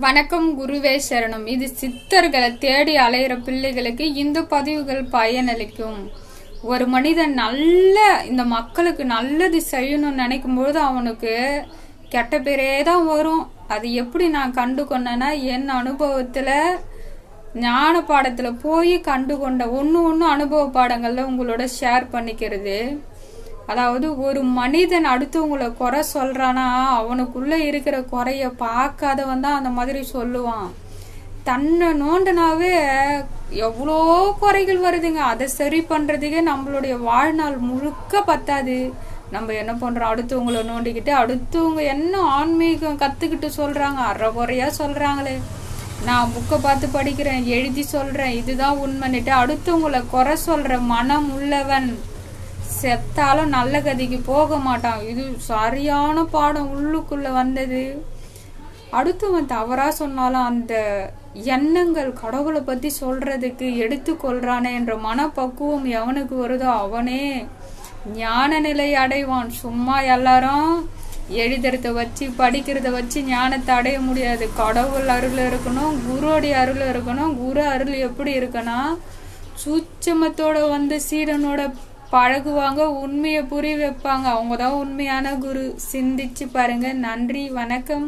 வணக்கம் குருவே சரணம். இது சித்தர்களை தேடி அலையிற பிள்ளைகளுக்கு இந்த பதிவுகள் பயனளிக்கும். ஒரு மனிதன் நல்ல இந்த மக்களுக்கு நல்லது செய்யணும்னு நினைக்கும் பொழுது அவனுக்கு கெட்ட பேரே தான் வரும். அது எப்படி நான் கண்டு கொண்டேன்னா என் அனுபவத்துல ஞான பாடத்துல போய் கண்டு கொண்ட ஒன்று ஒன்று அனுபவ பாடங்கள்ல உங்களோட ஷேர் பண்ணிக்கிறது. அதாவது ஒரு மனிதன் அடுத்தவங்களை குறை சொல்றானா அவனுக்குள்ள இருக்கிற குறைய பார்க்காதவன் தான் அந்த மாதிரி சொல்லுவான். தன்னை நோண்டனாவே எவ்வளோ குறைகள் வருதுங்க. அதை சரி பண்றதுக்கே நம்மளுடைய வாழ்நாள் முழுக்க பத்தாது. நம்ம என்ன பண்றோம்? அடுத்தவங்கள நோண்டிக்கிட்டு அடுத்தவங்க என்ன ஆன்மீகம் கத்துக்கிட்டு சொல்றாங்க? அரை குறையா சொல்றாங்களே. நான் புக்கை பார்த்து படிக்கிறேன் எழுதி சொல்றேன் இதுதான் உண்மைன்னுட்டு அடுத்தவங்கள குறை சொல்ற மனம் உள்ளவன். செத்தாலும் நல்ல கதிக்கு போக மாட்டான். இது சரியான பாடம் உள்ளுக்குள்ள வந்தது. அடுத்தவன் தவறா சொன்னாலும் அந்த எண்ணங்கள் கடவுளை பத்தி சொல்றதுக்கு எடுத்துக்கொள்றானே என்ற மனப்பக்குவம் எவனுக்கு வருதோ அவனே ஞான நிலை அடைவான். சும்மா எல்லாரும் எழுதுறத வச்சு படிக்கிறத வச்சு ஞானத்தை அடைய முடியாது. கடவுள் அருள் இருக்கணும் குருவோடைய அருள் இருக்கணும். குரு அருள் எப்படி இருக்குன்னா சூட்சமத்தோட வந்து சீடனோட பழகுவாங்க உண்மையை புரிய வைப்பாங்க. அவங்க தான் உண்மையான குரு. சிந்திச்சு பாருங்க. நன்றி வணக்கம்.